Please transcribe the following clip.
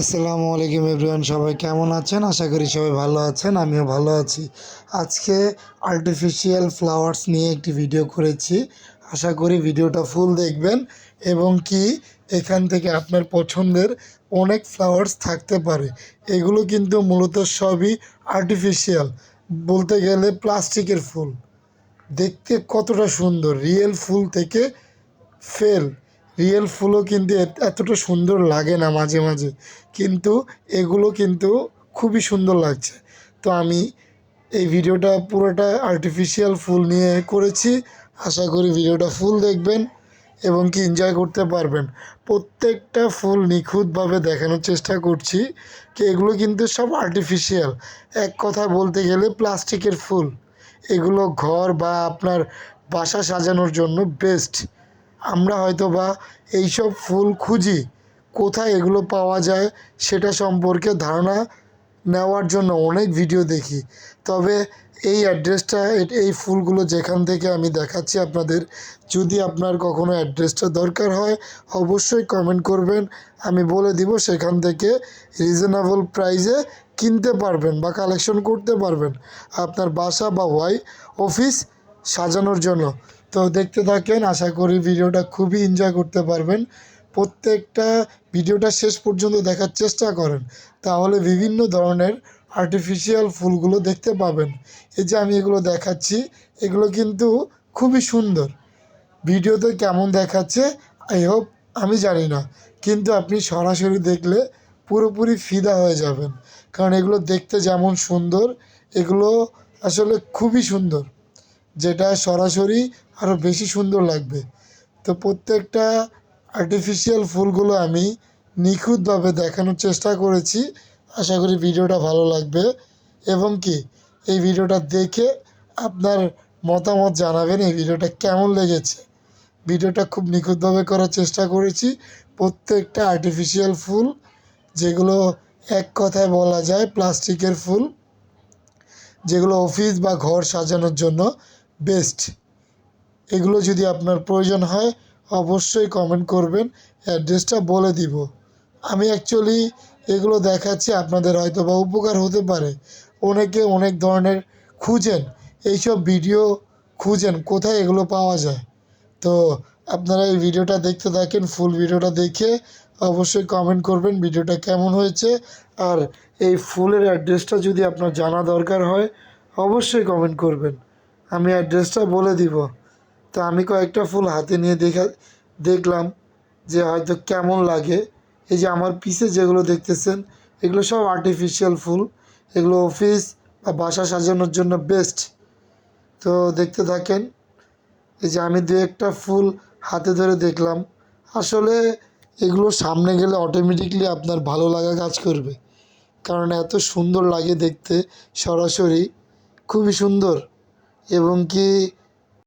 আসসালামু আলাইকুম এভরিওয়ান, সবাই কেমন আছেন? আশা করি সবাই ভালো আছেন, আমিও ভালো আছি। আজকে আর্টিফিশিয়াল ফ্লাওয়ার্স নিয়ে একটি ভিডিও করেছি। আশা করি ভিডিওটা ফুল দেখবেন এবং কি এখান থেকে আপনার পছন্দের অনেক ফ্লাওয়ার্স থাকতে পারে। এগুলো কিন্তু মূলত সবই আর্টিফিশিয়াল বলতে গেলে প্লাস্টিকের ফুল। দেখতে কতটা সুন্দর রিয়েল ফুল থেকে ফেল রিয়েল ফুলও কিন্তু এত- এতটা সুন্দর লাগে না মাঝে মাঝে। কিন্তু এগুলো কিন্তু খুবই সুন্দর লাগছে। তো আমি এই ভিডিওটা পুরোটা আর্টিফিশিয়াল ফুল নিয়ে করেছি। আশা করি ভিডিওটা ফুল দেখবেন এবং কি এনজয় করতে পারবেন। প্রত্যেকটা ফুল নিখুঁতভাবে দেখানোর চেষ্টা করছি কি এগুলো কিন্তু সব আর্টিফিশিয়াল এক কথা বলতে গেলে প্লাস্টিকের ফুল। এগুলো ঘর বা আপনার বাসা সাজানোর জন্য বেস্ট আমরা হয়তো বা এইসব ফুল খুঁজি, কোথায় এগুলো পাওয়া যায় সেটা সম্পর্কে ধারণা নেওয়ার জন্য অনেক ভিডিও দেখি। তবে এই অ্যাড্রেসটা, এই ফুলগুলো যেখান থেকে আমি দেখাচ্ছি আপনাদের, যদি আপনার কখনো অ্যাড্রেসটা দরকার হয়, অবশ্যই কমেন্ট করবেন। আমি বলে দিব সেখান থেকে রিজনেবল প্রাইসে কিনতে পারবেন বা কালেকশন করতে পারবেন। আপনার বাসা বা ওয়াই অফিস সাজানোর জন্য। তো দেখতে থাকেন, আশা করি ভিডিওটা খুবই এনজয় করতে পারবেন। প্রত্যেকটা ভিডিওটা শেষ পর্যন্ত দেখার চেষ্টা করেন। তাহলে বিভিন্ন ধরনের আর্টিফিশিয়াল ফুলগুলো দেখতে পাবেন। এই যে আমি এগুলো দেখাচ্ছি, এগুলো কিন্তু খুবই সুন্দর। ভিডিওতে কেমন দেখাচ্ছে আই হোপ আমি জানি না। কিন্তু আপনি সরাসরি দেখলে পুরোপুরি ফিদা হয়ে যাবেন। কারণ এগুলো দেখতে যেমন সুন্দর, এগুলো আসলে খুবই সুন্দর। যেটা সরাসরি আরও বেশি সুন্দর লাগবে। তো প্রত্যেকটা আর্টিফিশিয়াল ফুলগুলো আমি নিখুঁতভাবে দেখানোর চেষ্টা করেছি। আশা করি ভিডিওটা ভালো লাগবে। এবং কি, এই ভিডিওটা দেখে আপনার মতামত জানাবেন এই ভিডিওটা কেমন লেগেছে। ভিডিওটা খুব নিখুঁতভাবে করার চেষ্টা করেছি। প্রত্যেকটা আর্টিফিশিয়াল ফুল, যেগুলো এক কথায় বলা যায় প্লাস্টিকের ফুল, যেগুলো অফিস বা ঘর সাজানোর জন্য বেস্ট এগুলো যদি আপনার প্রয়োজন হয়, অবশ্যই কমেন্ট করবেন অ্যাড্রেসটা বলে দিব। আমি অ্যাকচুয়ালি এগুলো দেখাচ্ছি, আপনাদের হয়তো বা উপকার হতে পারে। অনেকে অনেক ধরনের খুঁজেন, এইসব ভিডিও খুঁজেন, কোথায় এগুলো পাওয়া যায়। তো আপনারা এই ভিডিওটা দেখতে থাকেন ফুল ভিডিওটা দেখে অবশ্যই কমেন্ট করবেন ভিডিওটা কেমন হয়েছে। আর এই ফুলের অ্যাড্রেসটা যদি আপনার জানা দরকার হয়, অবশ্যই কমেন্ট করবেন। আমি অ্যাড্রেসটা বলে দিব। তো আমি কয়েকটা ফুল হাতে নিয়ে দেখা, দেখলাম যে হয়তো কেমন লাগে। এই যে আমার পিছে যেগুলো দেখতেছেন, এগুলো সব আর্টিফিশিয়াল ফুল। এগুলো অফিস বা বাসা সাজানোর জন্য বেস্ট তো দেখতে থাকেন, এই যে আমি দু একটা ফুল হাতে ধরে দেখলাম। আসলে এগুলো সামনে গেলে অটোমেটিকলি আপনার ভালো লাগা কাজ করবে। কারণ এত সুন্দর লাগে দেখতে সরাসরি। খুবই সুন্দর। এবং কি